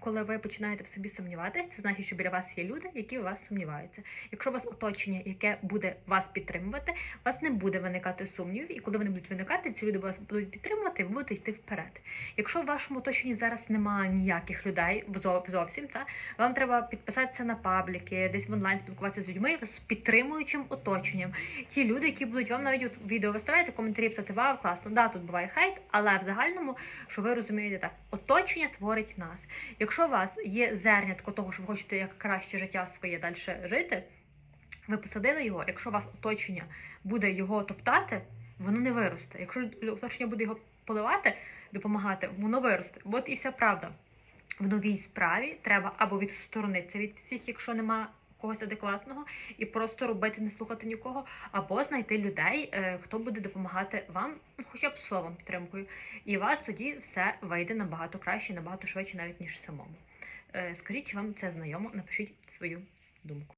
Коли ви починаєте в собі сумніватися, це значить, що біля вас є люди, які у вас сумніваються. Якщо у вас оточення, яке буде вас підтримувати, у вас не буде виникати сумнівів, і коли вони будуть виникати, ці люди вас будуть підтримувати, і ви будете йти вперед. Якщо в вашому оточенні зараз немає ніяких людей зовсім, та вам треба підписатися на пабліки, десь в онлайн спілкуватися з людьми з підтримуючим оточенням. Ті люди, які будуть вам навіть от відео виставляти, коментарі писати, вау, класно, да, тут буває хейт, але в загальному, що ви розумієте так, оточення творить нас. Якщо у вас є зернятко того, що ви хочете як краще життя своє далі жити, ви посадили його. Якщо у вас оточення буде його топтати, воно не виросте. Якщо оточення буде його поливати, допомагати, воно виросте. От і вся правда. В новій справі треба або відсторонитися від всіх, якщо нема когось адекватного, і просто робити, не слухати нікого, або знайти людей, е, хто буде допомагати вам, ну, хоча б словом підтримкою. І у вас тоді все вийде набагато краще, набагато швидше, навіть ніж самому. Е, Скажіть, чи вам це знайомо? Напишіть свою думку.